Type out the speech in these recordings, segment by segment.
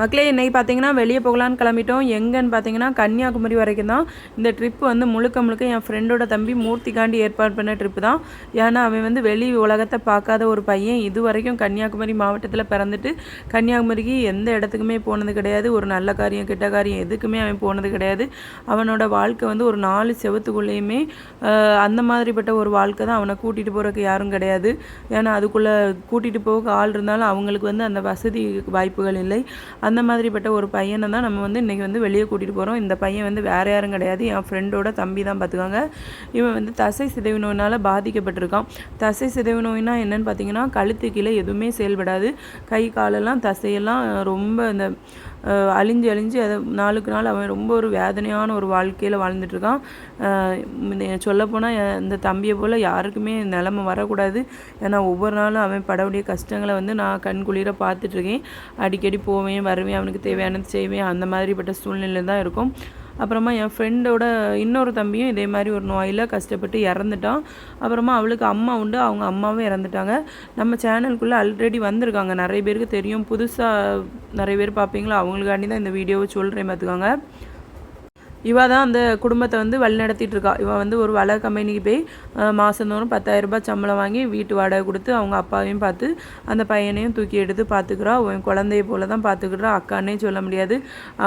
மக்களே இன்றைக்கி பார்த்தீங்கன்னா வெளியே போகலான்னு கிளம்பிட்டோம். எங்கேன்னு பார்த்தீங்கன்னா கன்னியாகுமரி வரைக்கும் தான். இந்த ட்ரிப் வந்து முழுக்க முழுக்க என் ஃப்ரெண்டோட தம்பி மூர்த்திக்காண்டி ஏற்பாடு பண்ண ட்ரிப்பு தான். ஏன்னா அவன் வந்து வெளி உலகத்தை பார்க்காத ஒரு பையன். இது வரைக்கும் கன்னியாகுமரி மாவட்டத்தில் பிறந்துட்டு கன்னியாகுமரிக்கு எந்த இடத்துக்குமே போனது கிடையாது. ஒரு நல்ல காரியம் கெட்ட காரியம் எதுக்குமே அவன் போனது கிடையாது. அவனோட வாழ்க்கை வந்து ஒரு நாலு செவத்துக்குள்ளேயுமே அந்த மாதிரிப்பட்ட ஒரு வாழ்க்கை தான் அவனை கூட்டிகிட்டு போகிறதுக்கு யாரும் கிடையாது. ஏன்னா அதுக்குள்ளே கூட்டிகிட்டு போக ஆள் இருந்தாலும் அவங்களுக்கு வந்து அந்த வசதி வாய்ப்புகள் இல்லை. அந்த மாதிரிப்பட்ட ஒரு பையனை தான் நம்ம வந்து இன்றைக்கி வந்து வெளியே கூட்டிகிட்டு போகிறோம் இந்த பையன் வந்து வேறு யாரும் கிடையாது. என் ஃப்ரெண்டோட தம்பி தான் பார்த்துக்காங்க இவன் வந்து தசை சிதைவு நோயினால் பாதிக்கப்பட்டிருக்கான். தசை சிதைவு நோயினா என்னன்னு பார்த்தீங்கன்னா கழுத்து கீழே எதுவுமே செயல்படாது. கை காலெல்லாம் தசையெல்லாம் ரொம்ப இந்த அழிஞ்சு அழிஞ்சு அதை நாளுக்கு நாள் அவன் ரொம்ப ஒரு வேதனையான ஒரு வாழ்க்கையில் வாழ்ந்துட்டுருக்கான் சொல்லப்போனால் இந்த தம்பியை போல் யாருக்குமே நிலமை வரக்கூடாது. ஏன்னா ஒவ்வொரு நாளும் அவன் படவுடைய கஷ்டங்களை வந்து நான் கண் குளிர பார்த்துட்ருக்கேன் அடிக்கடி போவேன் வருவேன் அவனுக்கு தேவையானது செய்வேன். அந்த மாதிரிப்பட்ட சூழ்நிலை தான் இருக்கும். அப்புறமா என் ஃப்ரெண்டோட இன்னொரு தம்பியும் இதே மாதிரி ஒரு நோயில் கஷ்டப்பட்டு இறந்துட்டான். அப்புறமா அவளுக்கு அம்மா உண்டு அவங்க அம்மாவும் இறந்துட்டாங்க. நம்ம சேனலுக்குள்ளே ஆல்ரெடி வந்திருக்காங்க. நிறைய பேருக்கு தெரியும். புதுசாக நிறைய பேர் பார்ப்பீங்களா? அவங்களுக்காண்டி தான் இந்த வீடியோவை சொல்கிறேன் பார்த்துக்காங்க இவள் தான் அந்த குடும்பத்தை வந்து வழிநடத்திட்டு இருக்கா இவன் வந்து ஒரு வலை கம்பெனிக்கு போய் மாதந்தோறும் மாசந்தோறும் பத்தாயிரம் ரூபாய் சம்பளம் வாங்கி வீட்டு வாடகை கொடுத்து அவங்க அப்பாவையும் பார்த்து அந்த பையனையும் தூக்கி எடுத்து பார்த்துக்கிறா. அவன் குழந்தைய போல தான் பார்த்துக்கிறா. அக்கான்னே சொல்ல முடியாது.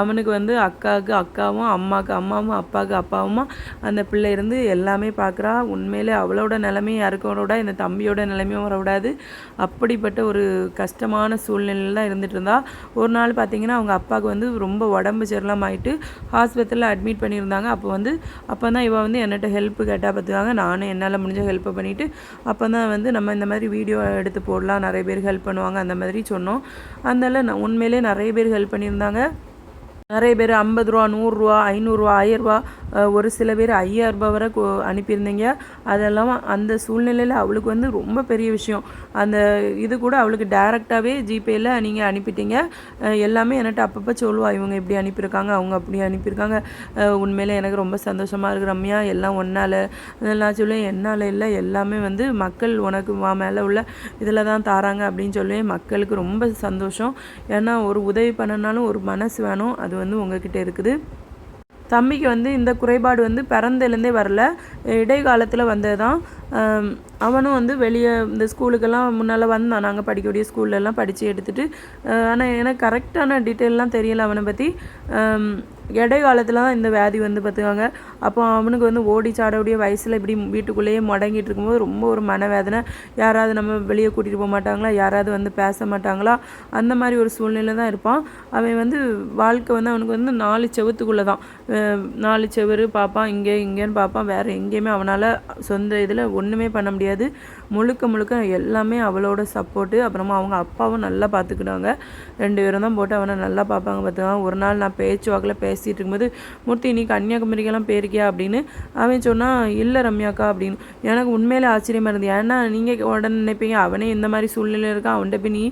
அவனுக்கு வந்து அக்காவுக்கு அக்காவும் அம்மாவுக்கு அம்மாவும் அப்பாவுக்கு அப்பாவும் அந்த பிள்ளை இருந்து எல்லாமே பார்க்குறா. உண்மையிலே அவளோட நிலைமையும் யாருக்கும் விட இந்த தம்பியோட நிலைமையும் வரவிடாது அப்படிப்பட்ட ஒரு கஷ்டமான சூழ்நிலையில் தான் இருந்துட்டு இருந்தா. ஒரு நாள் பார்த்தீங்கன்னா அவங்க அப்பாவுக்கு வந்து ரொம்ப உடம்பு சரியில்லாம ஆகிட்டு ஹாஸ்பிட்டலில் அட்மிட் பண்ணியிருந்தாங்க. அப்போ வந்து அப்போ தான் இவன் வந்து என்னட்ட ஹெல்ப் கேட்டால் பார்த்துக்காங்க நானும் என்னால் முடிஞ்ச ஹெல்ப்பை பண்ணிவிட்டு அப்போ தான் வந்து நம்ம இந்த மாதிரி வீடியோ எடுத்து போடலாம். நிறைய பேர் ஹெல்ப் பண்ணுவாங்க. அந்த மாதிரி சொன்னோம். அதனால் நான் உண்மையிலே நிறைய பேர் ஹெல்ப் பண்ணியிருந்தாங்க. நிறைய பேர் ஐம்பது ரூபா நூறுரூவா ஐநூறுரூவா ஆயிரரூவா ஒரு சில பேர் ஐயாயிரரூபா வரை அனுப்பியிருந்தீங்க. அதெல்லாம் அந்த சூழ்நிலையில் அவளுக்கு வந்து ரொம்ப பெரிய விஷயம். அந்த இது கூட அவளுக்கு டேரெக்டாகவே ஜிபேயில் நீங்கள் அனுப்பிட்டீங்க. எல்லாமே என்கிட்ட அப்பப்போ சொல்லுவா இவங்க இப்படி அனுப்பியிருக்காங்க அவங்க அப்படி அனுப்பியிருக்காங்க. உண்மையில் எனக்கு ரொம்ப சந்தோஷமாக இருக்கு ரம்யா. எல்லாம் ஒன்றால் அதெல்லாம் சொல்லுவேன் என்னால் இல்லை எல்லாமே வந்து மக்கள் உனக்கு மேலே உள்ள இதில் தான் தாராங்க அப்படின்னு சொல்லுவேன். மக்களுக்கு ரொம்ப சந்தோஷம். ஏன்னா ஒரு உதவி பண்ணனாலும் ஒரு மனசு வேணும். அது வந்து உங்ககிட்ட இருக்குது. தம்பிக்கு வந்து இந்த குறைபாடு வந்து பிறந்தலேருந்தே வரல. இடைக்காலத்தில் வந்தது தான் அவனும் வந்து வெளியே இந்த ஸ்கூலுக்கெல்லாம் முன்னால் வந்தான். நாங்கள் படிக்கக்கூடிய ஸ்கூல்லலாம் படித்து எடுத்துகிட்டு ஆனால் எனக்கு கரெக்டான டீட்டெயிலெலாம் தெரியல அவனை பற்றி இடைக்காலத்தில் தான் இந்த வியாதி வந்து பார்த்துக்காங்க அப்போ அவனுக்கு வந்து ஓடி சாடக்கூடிய வயசில் இப்படி வீட்டுக்குள்ளேயே முடங்கிட்டு இருக்கும்போது ரொம்ப ஒரு மனவேதனை. யாராவது நம்ம வெளியே கூட்டிகிட்டு போக மாட்டாங்களா? யாராவது வந்து பேச மாட்டாங்களா? அந்த மாதிரி ஒரு சூழ்நிலை தான் இருப்பான். அவன் வந்து வாழ்க்கை வந்து அவனுக்கு வந்து நாலு செவத்துக்குள்ளே தான் நாலு செவரு பார்ப்பான் இங்கே இங்கேன்னு பார்ப்பான் வேறு எங்கேயுமே அவனால் சொந்த இதில் ஒன்றுமே பண்ண முடியாது. முழுக்க முழுக்க எல்லாமே அவளோட சப்போர்ட்டு அப்புறமா அவங்க அப்பாவும் நல்லா பார்த்துக்கிட்டாங்க ரெண்டு பேரும் தான் போட்டு அவனை நல்லா பார்ப்பாங்க பார்த்துக்காங்க ஒரு நாள் நான் பேச்சு வாக்கில் பேசிகிட்டு இருக்கும்போது மூர்த்தி நீ கன்னியாகுமரிக்கெல்லாம் போயிருக்கியா? அப்படின்னு அவன் சொன்னால் இல்லை ரம்யாக்கா அப்படின்னு. எனக்கு உண்மையிலே ஆச்சரியமாக இருந்தது. ஏன்னா நீங்கள் உடனே நினைப்பீங்க அவனே இந்த மாதிரி சூழ்நிலை இருக்கான். அவன்கிட்ட போய் நீ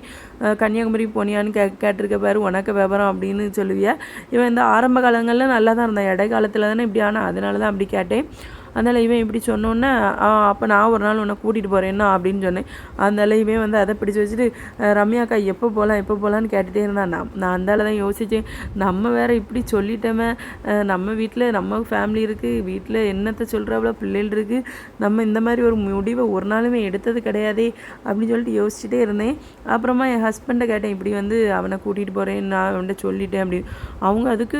கன்னியாகுமரி போனியான்னு கே கேட்டிருக்க பாரு உனக்கு விவரம் அப்படின்னு சொல்லுவிய. இவன் இந்த ஆரம்ப காலங்களில் நல்லா தான் இருந்தான். இடைக்காலத்தில் தானே இப்படி ஆனால் அதனால தான் அப்படி கேட்டேன். அதனால் இவன் இப்படி சொன்னோன்னே அப்போ நான் ஒரு நாள் உன்னை கூட்டிகிட்டு போகிறேன்னா அப்படின்னு சொன்னேன். அதனால இவன் வந்து அதை பிடிச்சி வச்சுட்டு ரம்யாக்கா எப்போ போகலாம் எப்போ போகலான்னு கேட்டுகிட்டே இருந்தான். நான் நான் அந்தால தான் யோசித்தேன் நம்ம வேறு இப்படி சொல்லிட்டோமே. நம்ம வீட்டில் நம்ம ஃபேமிலி இருக்குது வீட்டில் என்னத்தை சொல்கிறாப்புல பிள்ளைகள் இருக்குது நம்ம இந்த மாதிரி ஒரு முடிவை ஒரு நாளுமே எடுத்தது கிடையாதே அப்படின்னு சொல்லிட்டு யோசிச்சுட்டே இருந்தேன். அப்புறமா என் ஹஸ்பண்டை கேட்டேன் இப்படி வந்து அவனை கூட்டிகிட்டு போகிறேன் நான் அவன்கிட்ட சொல்லிட்டேன் அப்படின்னு. அவங்க அதுக்கு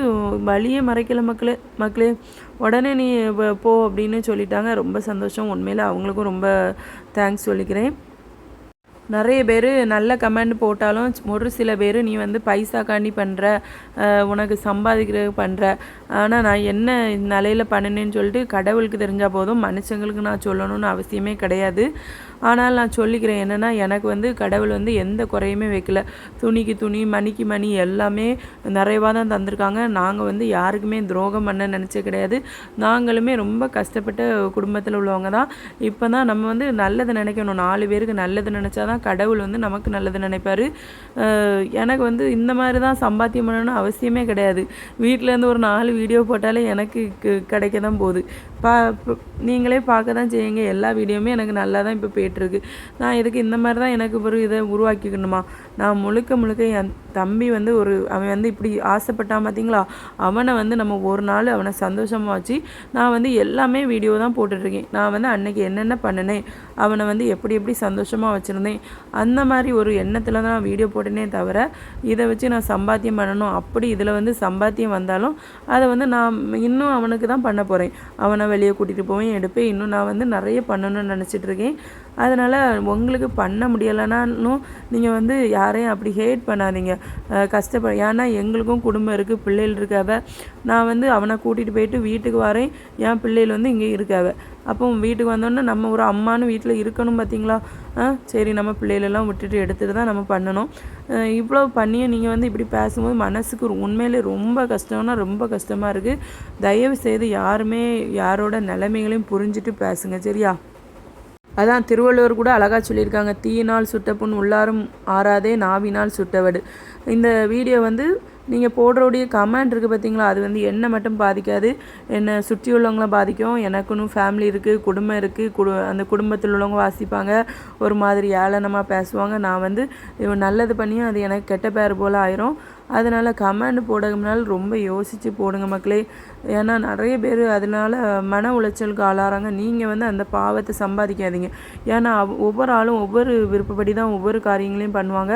வழியே மறைக்கல மக்களே மக்களே. உடனே நீ போ அப்படின்னு சொல்லிட்டாங்க. ரொம்ப சந்தோஷம். உண்மையில் அவங்களுக்கும் ரொம்ப தேங்க்ஸ் சொல்லிக்கிறேன். நிறைய பேர் நல்ல கமெண்ட் போட்டாலும் ஒரு சில பேர் நீ வந்து பைசாக்காண்டி பண்ணுற உனக்கு சம்பாதிக்கிற பண்ணுற ஆனால் நான் என்ன நிலையில் பண்ணினேன்னு சொல்லிட்டு கடவுளுக்கு தெரிஞ்சால் போதும் மனுஷங்களுக்கு நான் சொல்லணும்னு அவசியமே கிடையாது. ஆனால் நான் சொல்லிக்கிறேன் என்னென்னா எனக்கு வந்து கடவுள் வந்து எந்த குறையுமே வைக்கல. துணிக்கு துணி மணிக்கு மணி எல்லாமே நிறைவாக தான் தந்திருக்காங்க. நாங்கள் வந்து யாருக்குமே துரோகம் பண்ண நினச்சே கிடையாது. நாங்களுமே ரொம்ப கஷ்டப்பட்ட குடும்பத்தில் உள்ளவங்க தான். இப்போ தான் நம்ம வந்து நல்லது நினைக்கணும். நாலு பேருக்கு நல்லது நினச்சா தான் கடவுள் வந்து நமக்கு நல்லது நினைப்பாரு. எனக்கு வந்து இந்த மாதிரி தான் சம்பாத்தியம் பண்ணணும்னு அவசியமே கிடையாது. வீட்டிலேருந்து ஒரு நாலு வீடியோ போட்டாலே எனக்கு கிடைக்க தான் போகுது. பா நீங்களே பார்க்க தான் செய்யுங்க. எல்லா வீடியோவுமே எனக்கு நல்லா தான் இப்போ போயிட்டுருக்கு. நான் இதுக்கு இந்த மாதிரி தான் எனக்கு ஒரு இதை உருவாக்கிக்கணுமா? நான் முழுக்க முழுக்க என் தம்பி வந்து ஒரு அவன் வந்து இப்படி ஆசைப்பட்டான் பார்த்தீங்களா? அவனை வந்து நம்ம ஒரு நாள் அவனை சந்தோஷமாக வச்சு நான் வந்து எல்லாமே வீடியோ தான் போட்டுட்ருக்கேன். நான் வந்து அன்னைக்கு என்னென்ன பண்ணினேன்? அவனை வந்து எப்படி எப்படி சந்தோஷமாக வச்சுருந்தேன்? அந்த மாதிரி ஒரு எண்ணத்தில் தான் நான் வீடியோ போட்டேனே தவிர இதை வச்சு நான் சம்பாத்தியம் பண்ணணும். அப்படி இதில் வந்து சம்பாத்தியம் வந்தாலும் அதை வந்து நான் இன்னும் அவனுக்கு தான் பண்ண போகிறேன் அவனை வெளியே கூட்டிகிட்டு போவேன் எடுப்பேன் இன்னும் நான் வந்து நிறைய பண்ணணும்னு நினச்சிட்ருக்கேன். அதனால் உங்களுக்கு பண்ண முடியலைனாலும் நீங்கள் வந்து யாரையும் அப்படி ஹேட் பண்ணாதீங்க. அஹ் கஷ்டப்ப ஏன்னா எங்களுக்கும் குடும்பம் இருக்குது பிள்ளைகள் இருக்காவ. நான் வந்து அவனை கூட்டிகிட்டு போயிட்டு வீட்டுக்கு வரேன். என் பிள்ளைகள் வந்து இங்கே இருக்காவ. அப்போ வீட்டுக்கு வந்தோடனே நம்ம ஒரு அம்மானு வீட்டில் இருக்கணும் பார்த்தீங்களா? ஆ சரி நம்ம பிள்ளைகளெல்லாம் விட்டுட்டு எடுத்துகிட்டு தான் நம்ம பண்ணணும். இவ்வளோ பண்ணியும் நீங்கள் வந்து இப்படி பேசும்போது மனசுக்கு உண்மையிலே ரொம்ப கஷ்டம்னா ரொம்ப கஷ்டமாக இருக்குது தயவு செய்து யாருமே யாரோட நிலைமைகளையும் புரிஞ்சுட்டு பேசுங்க சரியா? அதான் திருவள்ளுவர் கூட அழகாக சொல்லியிருக்காங்க தீயினால் சுட்ட புண் உள்ளாரும் ஆறாதே நாவினால் சுட்டவடு. இந்த வீடியோ வந்து நீங்கள் போடுறோடைய கமெண்ட் இருக்குது பார்த்தீங்களா அது வந்து என்னை மட்டும் பாதிக்காது. என்னை சுற்றி உள்ளவங்கள பாதிக்கும். எனக்குன்னு ஃபேமிலி இருக்குது குடும்பம் இருக்குது குடு அந்த குடும்பத்தில் உள்ளவங்க வாசிப்பாங்க. ஒரு மாதிரி ஏளனமாக பேசுவாங்க. நான் வந்து இவன் நல்லது பண்ணியும் அது எனக்கு கெட்ட பேர் போல் ஆயிரும். அதனால் கமெண்ட் போடுறதுனால ரொம்ப யோசித்து போடுங்க மக்களே. ஏன்னா நிறைய பேர் அதனால மன உளைச்சலுக்கு ஆளாகிறாங்க நீங்கள் வந்து அந்த பாவத்தை சம்பாதிக்காதீங்க. ஏன்னா ஒவ்வொரு ஆளும் ஒவ்வொரு விருப்பப்படி தான் ஒவ்வொரு காரியங்களையும் பண்ணுவாங்க.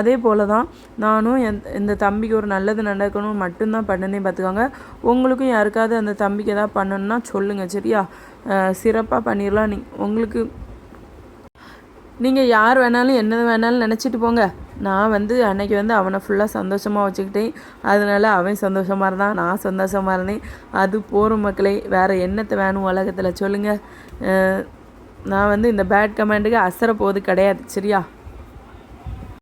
அதே போல் தான் நானும் என் இந்த தம்பிக்கு ஒரு நல்லது நடக்கணும் மட்டும்தான் பண்ணனே பார்த்துக்காங்க உங்களுக்கும் யாருக்காவது அந்த தம்பிக்கு எதாவது பண்ணணும்னா சொல்லுங்கள் சரியா? சிறப்பாக பண்ணிடலாம் நீ உங்களுக்கு நீங்கள் யார் வேணாலும் என்ன வேணாலும் நினச்சிட்டு போங்க. நான் வந்து அன்னைக்கு வந்து அவனை ஃபுல்லாக சந்தோஷமாக வச்சுக்கிட்டேன். அதனால அவன் சந்தோஷமாக இருந்தான் நான் சந்தோஷமாக இருந்தேன். அது போகிற மக்களே வேறு என்னத்தை வேணும் உலகத்தில் சொல்லுங்கள் நான் வந்து இந்த பேட் கமெண்ட்டுக்கு அசர போவது கிடையாது சரியா?